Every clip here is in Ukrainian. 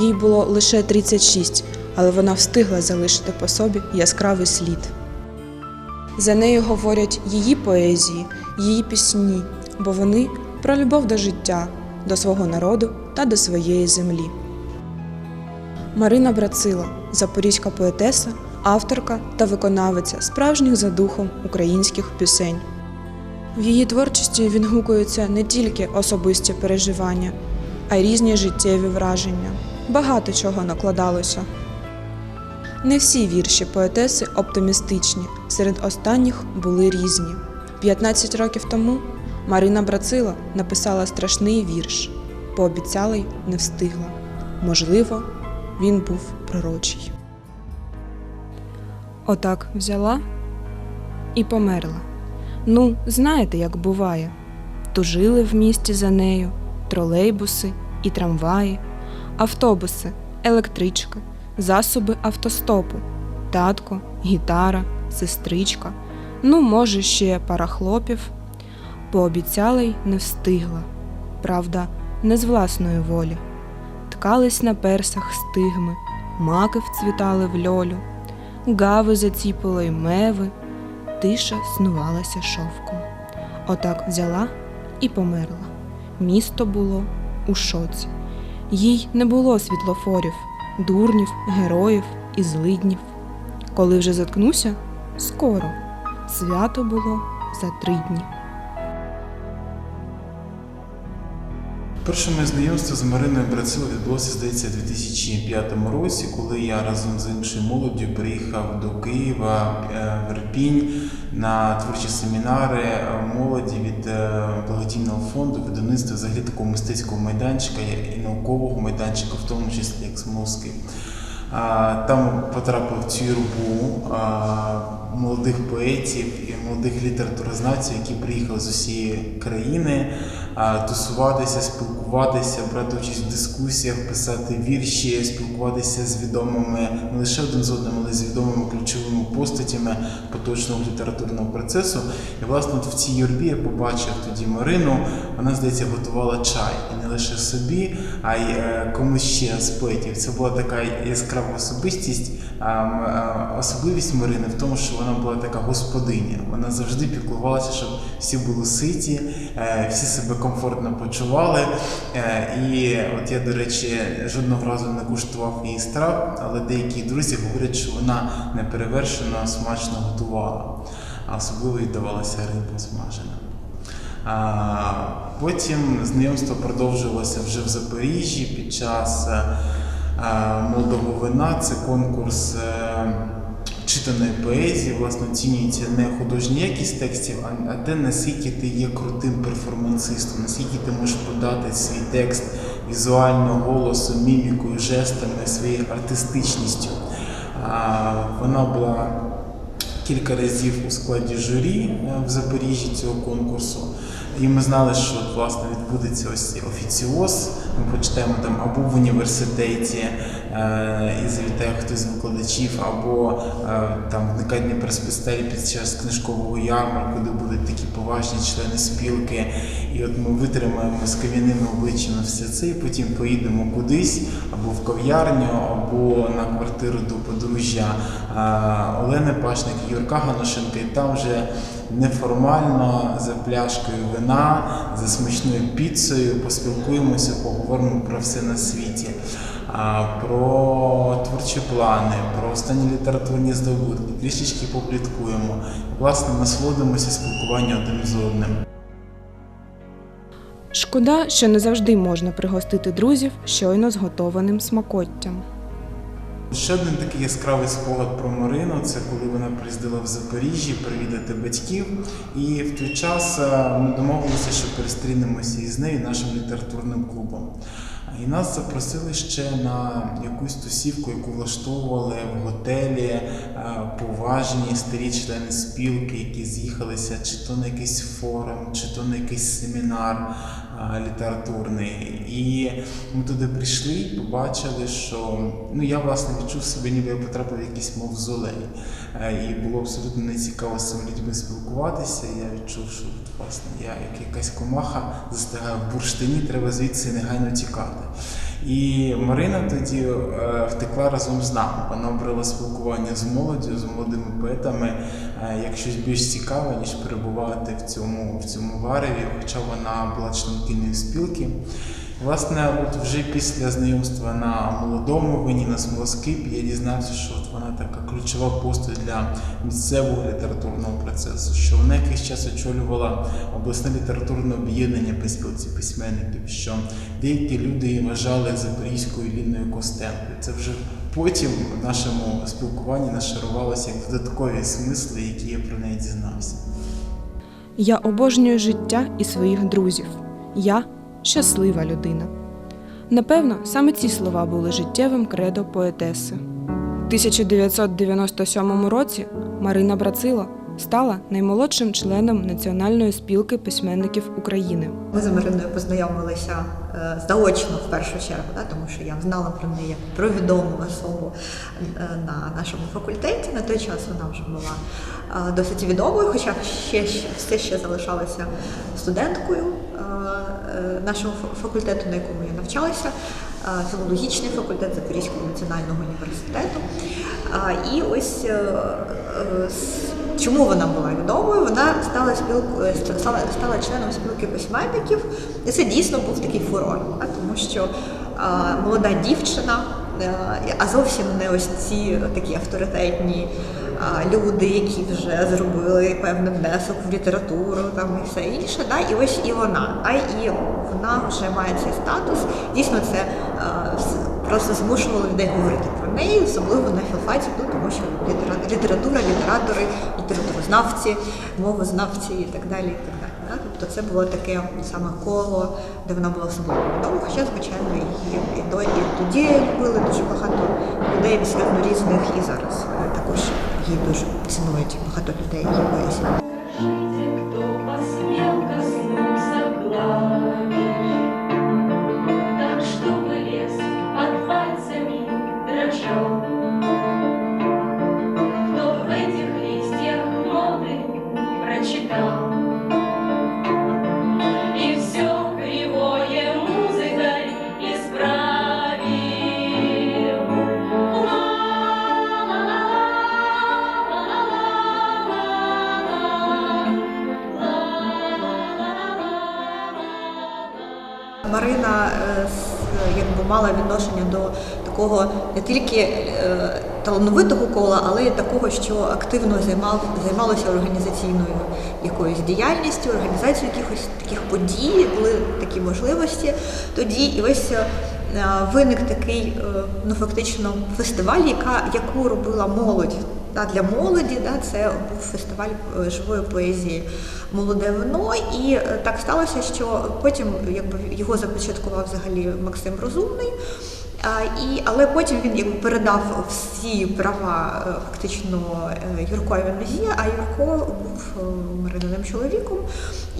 їй було лише 36, але вона встигла залишити по собі яскравий слід. За нею говорять її поезії, її пісні, бо вони про любов до життя, до свого народу та до своєї землі. Марина Брацила, запорізька поетеса, авторка та виконавиця справжніх за духом українських пісень. В її творчості відгукуються не тільки особисті переживання, а й різні життєві враження. Багато чого накладалося. Не всі вірші поетеси оптимістичні, серед останніх були різні. 15 років тому Марина Брацила написала страшний вірш. Пообіцяла й не встигла. Можливо, він був пророчий. Отак взяла і померла. Ну, знаєте, як буває. Тужили в місті за нею тролейбуси і трамваї, автобуси, електричка, засоби автостопу, татко, гітара, сестричка, ну, може, ще пара хлопів. Пообіцяла й не встигла. Правда, не з власної волі. Ткались на персах стигми, маки вцвітали в льолю, гави заціпили й меви, тиша снувалася шовком. Отак взяла і померла. Місто було у шоці. Їй не було світлофорів, дурнів, героїв і злиднів. Коли вже заткнуся, скоро. Свято було за три дні. Перше моє знайомство з Мариною Брацило відбулося, здається, у 2005 році, коли я разом з іншою молоддю приїхав до Києва е, в Ірпінь на творчі семінари молоді від е, благодійного фонду, видавництва взагалі такого мистецького майданчика і наукового майданчика, в тому числі як Смолський. Там потрапив в цю юрбу молодих поетів і молодих літературознавців, які приїхали з усієї країни тусуватися, спілкуватися, брати участь в дискусіях, писати вірші, спілкуватися з відомими не лише один з одним, але з відомими ключовими постатями поточного літературного процесу. І власне от в цій юрбі я побачив тоді Марину. Вона, здається, готувала чай і не лише собі, а й е, комусь ще з поетів. Це була така яскрава особистість. Особливість Марини в тому, що вона була така господиня. Вона завжди піклувалася, щоб всі були ситі, всі себе комфортно почували. Е, І от я, до речі, жодного разу не куштував її страв, але деякі друзі говорять, що вона неперевершено смачно готувала, а особливо їй давалася риба смажена. Потім знайомство продовжилося вже в Запоріжжі під час е, е, молодого вина. Це конкурс е, читаної поезії. Власне, оцінюється не художня якість текстів, а, те, наскільки ти є крутим перформансистом, наскільки ти можеш подати свій текст візуально, голосом, мімікою, жестами, своєю артистичністю. Вона була кілька разів у складі журі е, в Запоріжжі цього конкурсу. І ми знали, що власне відбудеться ось офіціоз. Ми прочитаємо там або в університеті і завітає хтось з викладачів, або е, там в НК Дніпроспецтелі під час книжкового ярмарку, де будуть такі поважні члени спілки. І от ми витримаємо з кам'яними обличчями все це, і потім поїдемо кудись або в кав'ярню, або на квартиру до подружжя е, Олени Пашник Юрка Ганушенка, і там вже неформально за пляшкою вина, за смачною піцею поспілкуємося, поговоримо про все на світі. Про творчі плани, про останні літературні здобутки, трішечки попліткуємо. Власне, насолодимося спілкуванням один з одним. Шкода, що не завжди можна пригостити друзів щойно зготованим смакоттям. Ще один такий яскравий спогад про Марину це коли вона приїздила в Запоріжжі привідати батьків. І в той час е, ми домовилися, що перестрінемося із нею нашим літературним клубом. І нас запросили ще на якусь тусівку, яку влаштовували в готелі е, поважні старі члени спілки, які з'їхалися чи то на якийсь форум, чи то на якийсь семінар літературний. І ми туди прийшли і побачили, що ну я власне відчув себе, ніби я потрапив в якийсь мавзолей. Е, І було абсолютно нецікаво з цими людьми спілкуватися. І я відчув, що власне я як якась комаха застигаю в бурштині, треба звідси негайно тікати. І Марина тоді е, втекла разом з нами. Вона обрала спілкування з молоддю, з молодими поетами е, як щось більш цікаве, ніж перебувати в цьому, в цьому вареві, хоча вона була членкиною спілки. Власне, от вже після знайомства на молодому вині на смолоскипі я дізнався, що от вона така ключова постать для місцевого літературного процесу, що вона якийсь час очолювала обласне літературне об'єднання при спілці письменників, що деякі люди її вважали запорізькою Ліною Костенкою. Це вже потім в нашому спілкуванні нашарувалося як додаткові смисли, які я про неї дізнався. Я обожнюю життя і своїх друзів. Я щаслива людина. Напевно, саме ці слова були життєвим кредо поетеси. У 1997 році Марина Брацило стала наймолодшим членом Національної спілки письменників України. Ми з Мариною познайомилися е, заочно в першу чергу, да, тому що я знала про неї як про відому особу е, на нашому факультеті. На той час вона вже була е, досить відомою, хоча ще все ще залишалася студенткою нашого фа- факультету, на якому я навчалася. Філологічний факультет Запорізького національного університету. І ось чому вона була відомою? Вона стала спілкою, стала, стала членом спілки письменників, і це дійсно був такий фурор, а, тому що а, молода дівчина, е, а зовсім не ось ці такі авторитетні а, люди, які вже зробили певний внесок в літературу там і все інше. Да? І ось і вона, да? і вона вже має цей статус. Дійсно, це е, с- просто змушувало людей говорити про неї, особливо на філфаті, ну, тому що література, літератори, літературознавці, мовознавці і так далі. І так далі да? Тобто це було таке саме коло, де вона була особливо відома, хоча, звичайно, її і, до, і тоді любили дуже багато людей абсолютно різних, і зараз е, також її дуже цінують багато людей її поезії. Мала відношення до такого не тільки е, талановитого кола, але й такого, що активно займав, займалося організаційною якоюсь діяльністю, організацією якихось таких подій, були такі можливості тоді. І ось е, виник такий е, ну фактично фестиваль, яка, яку робила молодь. Да, для молоді да, це був фестиваль е, живої поезії Молоде вино. І е, так сталося, що потім якби, його започаткував взагалі Максим Розумний. І, але потім він якби, передав всі права е, фактично е, Юркові Нозі, а Юрко був е, чоловіком.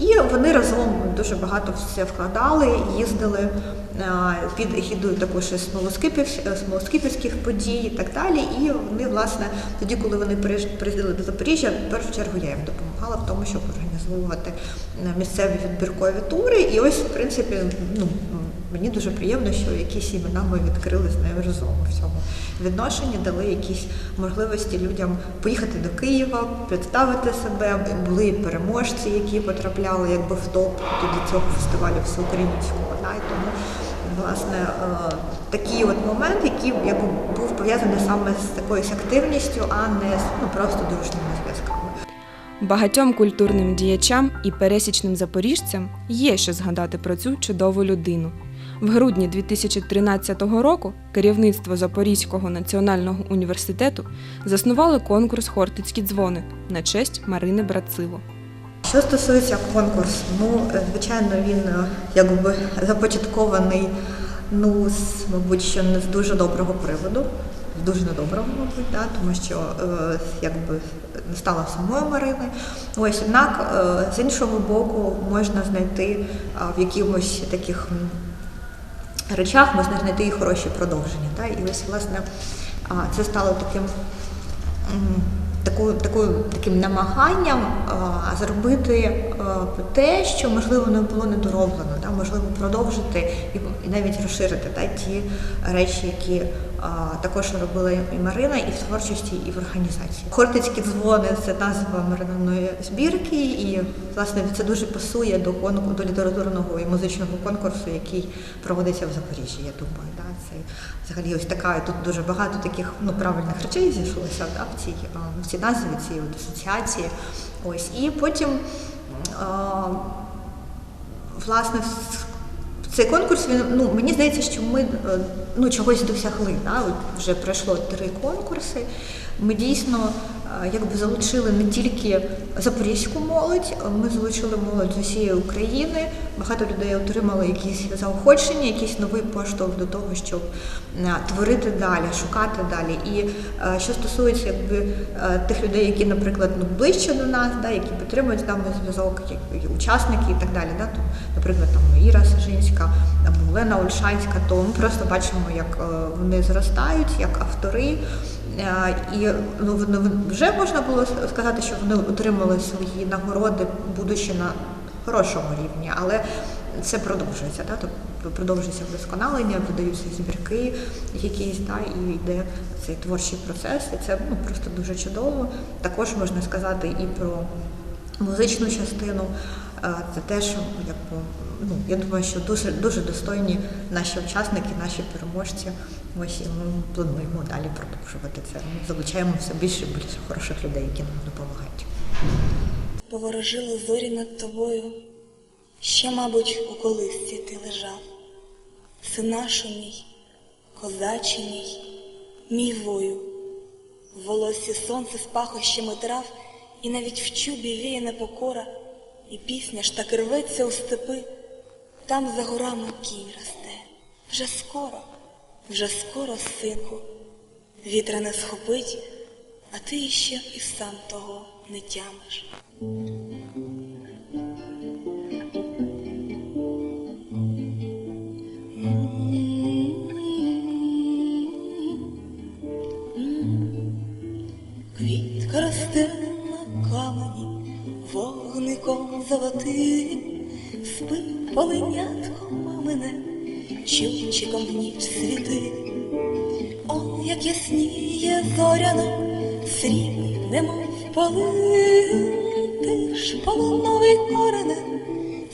І вони разом дуже багато все вкладали, їздили під егідою також смолоскипівських подій і так далі. І вони, власне, тоді, коли вони приїздили до Запоріжжя, в першу чергу я їм допомагала в тому, щоб організовувати місцеві відбіркові тури. І ось, в принципі, ну. Мені дуже приємно, що якісь імена ми відкрили з нею разом в цьому відношенні, дали якісь можливості людям поїхати до Києва, представити себе. Були переможці, які потрапляли якби в топ тоді цього фестивалю всеукраїнського. Да? І тому власне е, такий от момент, який якби був пов'язаний саме з якоюсь активністю, а не з ну просто дружніми зв'язками. Багатьом культурним діячам і пересічним запоріжцям є що згадати про цю чудову людину. В грудні 2013 року керівництво Запорізького національного університету заснували конкурс Хортицькі дзвони на честь Марини Брацило. Що стосується конкурсу, ну е, звичайно, він е, якби започаткований, ну з, мабуть, що не з дуже доброго приводу, дуже недоброго, мабуть, да, тому що не стало самої Марини. Ось однак е, з іншого боку можна знайти в якихось таких речах, можна знайти і хороші продовження. Та? І ось власне це стало таким таку, таку, таким намаганням зробити те, що можливо не було недороблено, та можливо, продовжити і, і навіть розширити та, ті речі, які також робила і Марина, і в творчості, і в організації. Хортицькі дзвони це назва Марининої збірки, і власне це дуже пасує до конкурсу, до літературного і музичного конкурсу, який проводиться в Запоріжжі. Я думаю, да, це взагалі ось така. Тут дуже багато таких ну правильних речей зійшлося да, в цій в цій назві, цій от асоціації. Ось і потім. власне, цей конкурс, він, ну, мені здається, що ми е, ну, чогось досягли. Да? От вже пройшло три конкурси. Ми дійсно якби залучили не тільки запорізьку молодь, ми залучили молодь з усієї України. Багато людей отримали якісь заохочення, якийсь новий поштовх до того, щоб е, творити далі, шукати далі. І е, що стосується якби, е, тих людей, які, наприклад, ну, ближче до нас, да, які підтримують з нами зв'язок, як учасники і так далі. Да, то, наприклад, там Іра Сажинська або Олена Ольшанська, то ми просто бачимо, як вони зростають, як автори. І ну, вони- вже можна було сказати, що вони отримали свої нагороди, будучи на хорошому рівні, але це продовжується, да? тобто продовжується вдосконалення, видаються збірки якісь, да? і йде цей творчий процес, і це ну, просто дуже чудово. Також можна сказати і про музичну частину. Це теж якби, ну, я думаю, що дуже, дуже достойні наші учасники, наші переможці. Ось і ми плануємо далі продовжувати це. Ми залучаємо все більше і більше хороших людей, які нам допомагають. Поворожили зорі над тобою, ще, мабуть, у колисці ти лежав. Синашу мій, козачий мій, мій вою, в волосі сонце з пахощами трав, і навіть в чубі віє непокора, і пісня ж так рветься у степи, там за горами кінь росте. Вже скоро, вже скоро, синку, вітра не схопить, а ти іще і сам того не тямиш. Квітка росте на камені, вогником золотим, спи полинятком мамине, чубчиком в ніч світи. Он, як ясніє зоряно, срібні, немов полин, ти ж полоновий коренем,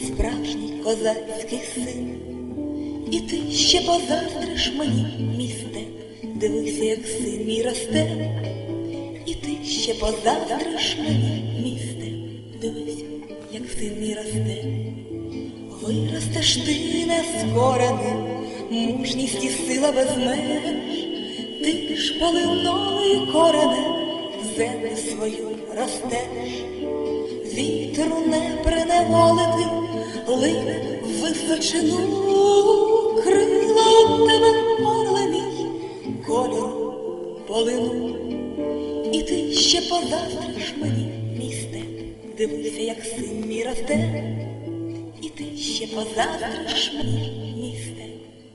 справжній козацький син. І ти ще позаздриш мені, місте, дивися, як син мій росте. І ти ще позаздриш мені, місте, дивися, як син мій росте. Виростеш ти нескорений, мужність і сила без меж, ти ж полиновий коренем, в землю свою ростеш. Вітру не приневолити, лине височину, крила в тебе орле мій, кольору полину. І ти ще позаздриш мені, місте, дивися, як син мій росте. Ще позаздриш мені, місте,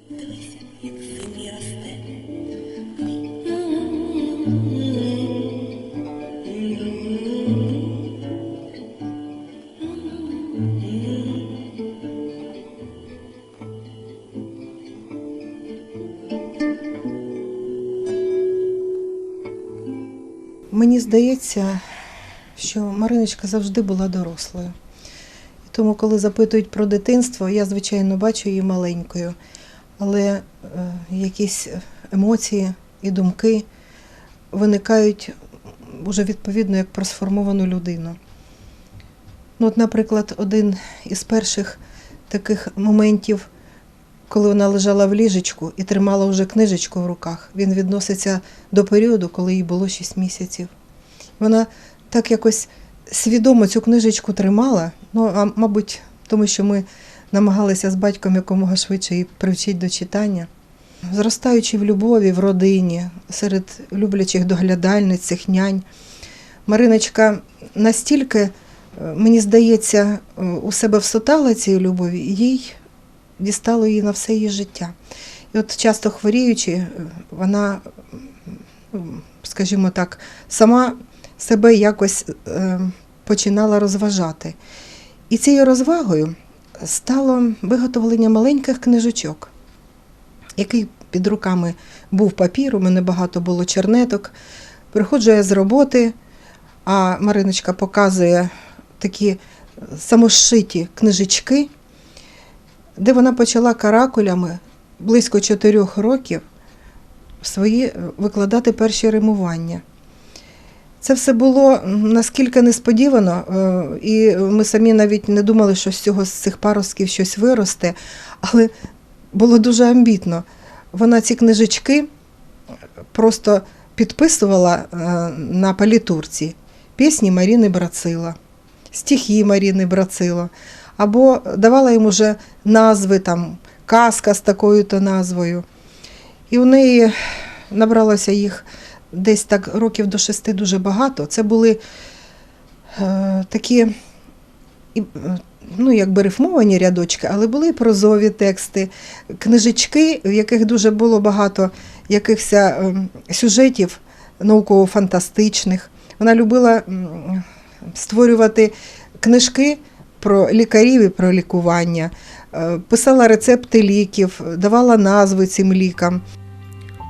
дивися, як син росте. Мені здається, що Мариночка завжди була дорослою. Тому, коли запитують про дитинство, я, звичайно, бачу її маленькою, але е, якісь емоції і думки виникають уже відповідно як про сформовану людину. Ну, от, наприклад, один із перших таких моментів, коли вона лежала в ліжечку і тримала вже книжечку в руках, він відноситься до періоду, коли їй було 6 місяців. Вона так якось свідомо цю книжечку тримала, ну, а мабуть, тому що ми намагалися з батьком якомога швидше її привчити до читання. Зростаючи в любові, в родині, серед люблячих доглядальниць, цих нянь, Мариночка настільки, е, мені здається, е, у себе всотала цієї любові, їй дістало її на все її життя. І от часто хворіючи, е, вона, скажімо так, сама себе якось е, починала розважати. І цією розвагою стало виготовлення маленьких книжечок, який під руками був папір, у мене багато було чернеток. Приходжу я з роботи, а Мариночка показує такі самошиті книжечки, де вона почала каракулями близько чотирьох років свої е, викладати перші римування. Це все було наскільки несподівано, е, і ми самі навіть не думали, що з цього з цих паростків щось виросте, але було дуже амбітно. Вона ці книжечки просто підписувала е, на палітурці пісні Маріни Брацила, стихи Маріни Брацила, або давала їм уже назви, там, казка з такою-то назвою. І у неї набралося їх десь так років до шести дуже багато. Це були е, такі, ну, якби рифмовані рядочки, але були і прозові тексти, книжечки, в яких дуже було багато якихось е, сюжетів науково-фантастичних. Вона любила створювати книжки про лікарів і про лікування, е, писала рецепти ліків, давала назви цим лікам.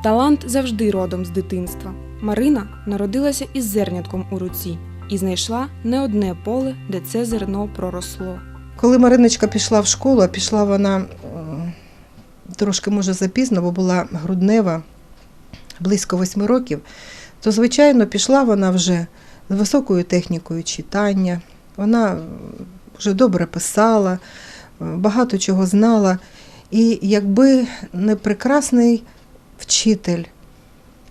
Талант завжди родом з дитинства. Марина народилася із зернятком у руці і знайшла не одне поле, де це зерно проросло. Коли Мариночка пішла в школу, пішла вона трошки, може, запізно, бо була груднева, близько восьми років, то, звичайно, пішла вона вже з високою технікою читання. Вона вже добре писала, багато чого знала. І якби не прекрасний вчитель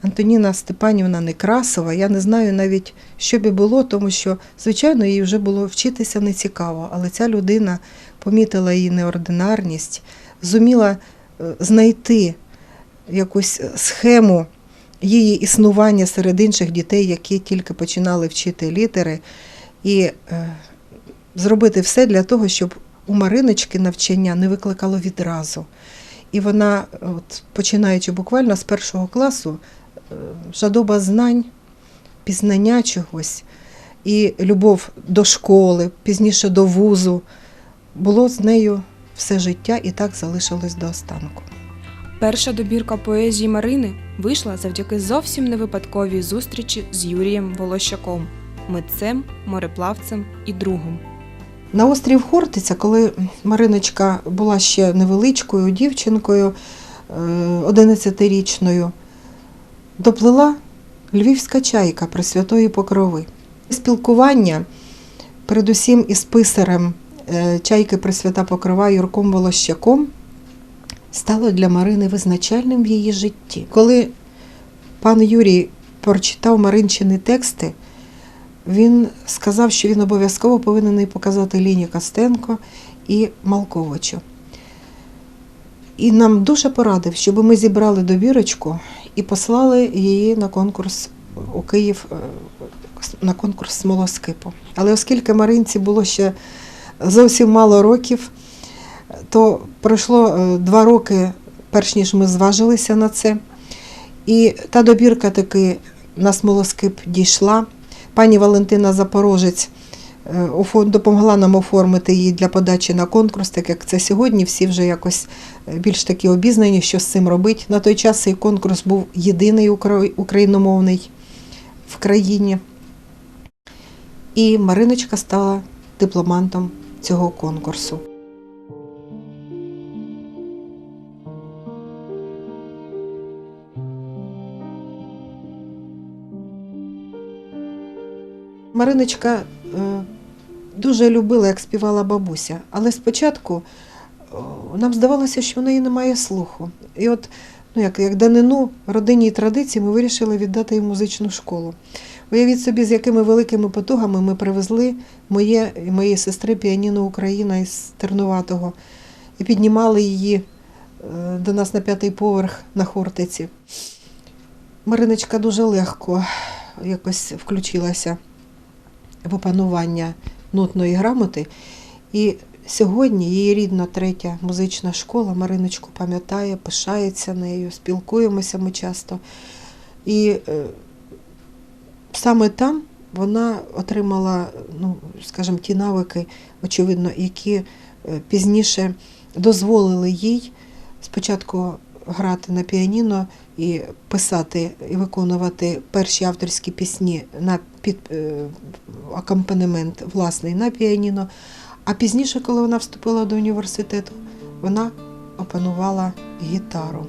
Антоніна Степанівна Некрасова, я не знаю навіть, що би було, тому що, звичайно, їй вже було вчитися не цікаво, але ця людина помітила її неординарність, зуміла е, знайти якусь схему її існування серед інших дітей, які тільки починали вчити літери, і е, зробити все для того, щоб у Мариночки навчання не викликало відразу. І вона, от, починаючи буквально з першого класу, е, жадоба знань, пізнання чогось і любов до школи, пізніше до вузу, було з нею все життя і так залишилось до останку. Перша добірка поезії Марини вийшла завдяки зовсім невипадковій зустрічі з Юрієм Волощаком, митцем, мореплавцем і другом. На острів Хортиця, коли Мариночка була ще невеличкою дівчинкою, е, 11-річною, доплила львівська чайка Пресвятої Покрови. Спілкування, передусім із писарем е, чайки Пресвята Покрова Юрком Волощаком, стало для Марини визначальним в її житті. Коли пан Юрій прочитав Маринчини тексти, він сказав, що він обов'язково повинен показати Ліні Костенко і Малковичу. І нам дуже порадив, щоб ми зібрали добірочку і послали її на конкурс у Київ е, на конкурс смолоскипу. Але оскільки Маринці було ще зовсім мало років, то пройшло е, два роки, перш ніж ми зважилися на це. І та добірка таки на смолоскип дійшла. Пані Валентина Запорожець е, допомогла нам оформити її для подачі на конкурс, так як це сьогодні всі вже якось е, більш такі обізнані, що з цим робити. На той час цей конкурс був єдиний україномовний в країні. І Мариночка стала дипломантом цього конкурсу. Мариночка е, дуже любила, як співала бабуся, але спочатку е, нам здавалося, що в неї немає слуху. І от, ну як, як данину родині і традиції, ми вирішили віддати їй музичну школу. Уявіть собі, з якими великими потугами ми привезли моє і моєї сестри піаніно Україна із Тернуватого і піднімали її е, до нас на п'ятий поверх на Хортиці. Мариночка дуже легко якось включилася опанування нотної грамоти. І сьогодні її рідна третя музична школа Мариночку пам'ятає, пишається нею, спілкуємося ми часто. І е, саме там вона отримала, ну, скажімо, ті навики, очевидно, які е, пізніше дозволили їй спочатку грати на піаніно і писати і виконувати перші авторські пісні на під е, акомпанемент власний на піаніно. А пізніше, коли вона вступила до університету, вона опанувала гітару.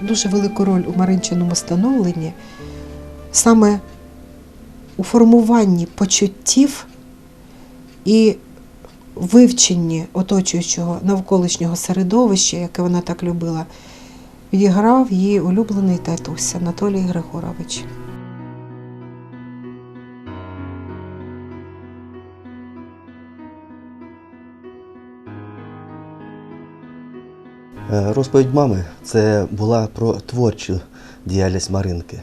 Дуже велику роль у Маринчиному становленні саме у формуванні почуттів і вивченні оточуючого навколишнього середовища, яке вона так любила, відіграв її улюблений татусь Анатолій Григорович. Е, Розповідь мами це була про творчу діяльність Маринки.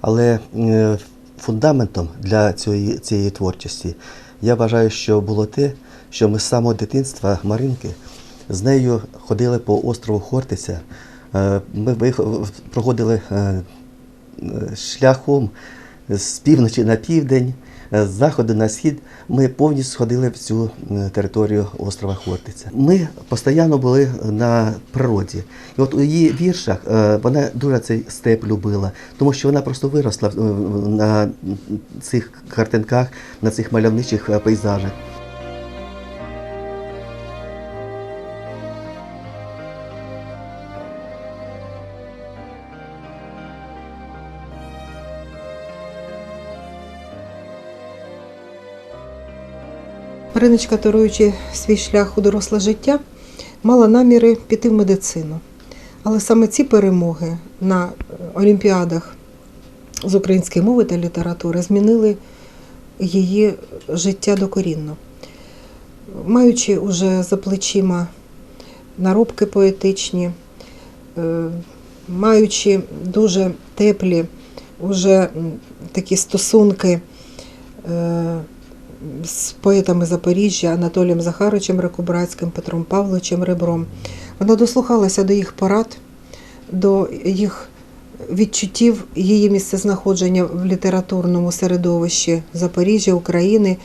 Але е, фундаментом для цієї, цієї творчості я вважаю, що було те, що ми з самого дитинства Маринки з нею ходили по острову Хортиця. Е, Ми проходили е, шляхом з півночі на південь, е, з заходу на схід. Ми повністю сходили в цю територію острова Хортиця. Ми постійно були на природі. І от у її віршах вона дуже цей степ любила, тому що вона просто виросла на цих картинках, на цих мальовничих пейзажах. Мариночка, торуючи свій шлях у доросле життя, мала наміри піти в медицину. Але саме ці перемоги на олімпіадах з української мови та літератури змінили її життя докорінно. Маючи уже за плечима наробки поетичні, е, маючи дуже теплі уже такі стосунки е, з поетами Запоріжжя Анатолієм Захаровичем Рекубрацьким, Петром Павловичем Ребром. Вона дослухалася до їх порад, до їх відчуттів її місцезнаходження в літературному середовищі Запоріжжя, України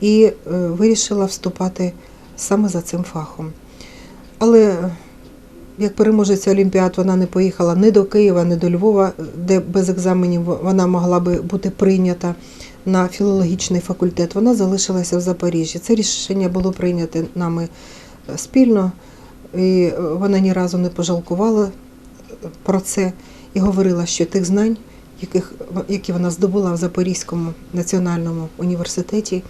і е, вирішила вступати саме за цим фахом. Але як переможець Олімпіад, вона не поїхала ні до Києва, ні до Львова, де без екзаменів вона могла би бути прийнята на філологічний факультет. Вона залишилася в Запоріжжі. Це рішення було прийнято нами е, спільно, і е, вона ні разу не пожалкувала про це і говорила, що тих знань, яких, які вона здобула в Запорізькому національному університеті,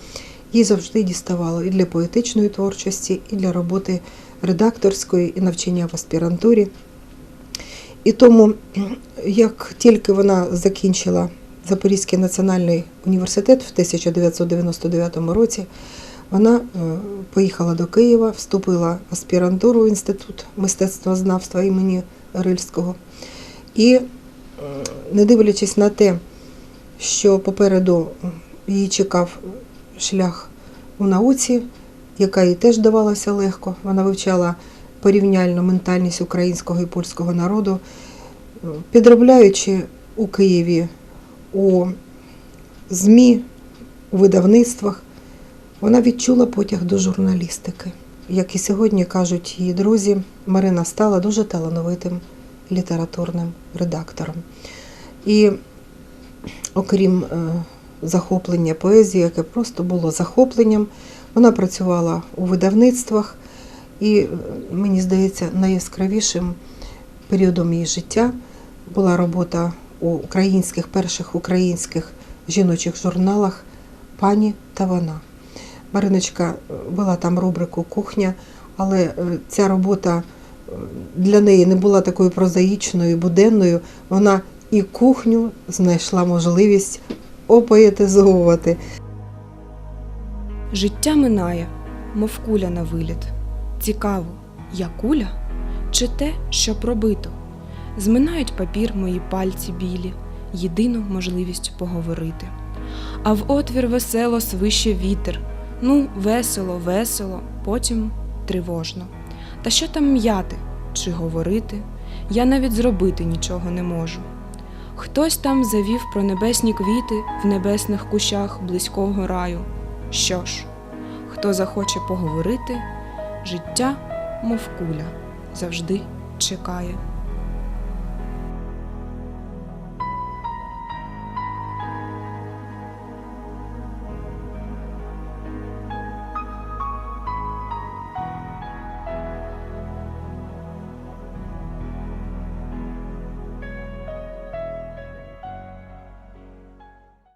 їй завжди діставало і для поетичної творчості, і для роботи редакторської, і навчання в аспірантурі. І тому, як тільки вона закінчила Запорізький національний університет в 1999 році, вона е, поїхала до Києва, вступила в аспірантуру в інститут мистецтвознавства імені Рильського. І, е, не дивлячись на те, що попереду її чекав шлях у науці, яка їй теж давалася легко. Вона вивчала порівняльну ментальність українського і польського народу, е, підробляючи у Києві у ЗМІ, у видавництвах, вона відчула потяг до журналістики. Як і сьогодні кажуть її друзі, Марина стала дуже талановитим літературним редактором. І окрім е, захоплення поезії, яке просто було захопленням, вона працювала у видавництвах, і е, мені здається, найяскравішим періодом її життя була робота у українських перших українських жіночих журналах Пані та вона. Мариночка вела там рубрику Кухня, але е, ця робота е, для неї не була такою прозаїчною, буденною. Вона і кухню знайшла можливість опоетизовувати. Життя минає, мов куля на виліт. Цікаво, я куля чи те, що пробито? Зминають папір мої пальці білі, єдину можливість поговорити. А в отвір весело свище вітер. Ну, весело, весело, потім тривожно. Та що там м'яти чи говорити? Я навіть зробити нічого не можу. Хтось там завів про небесні квіти в небесних кущах близького раю. Що ж, хто захоче поговорити, життя, мов куля, завжди чекає.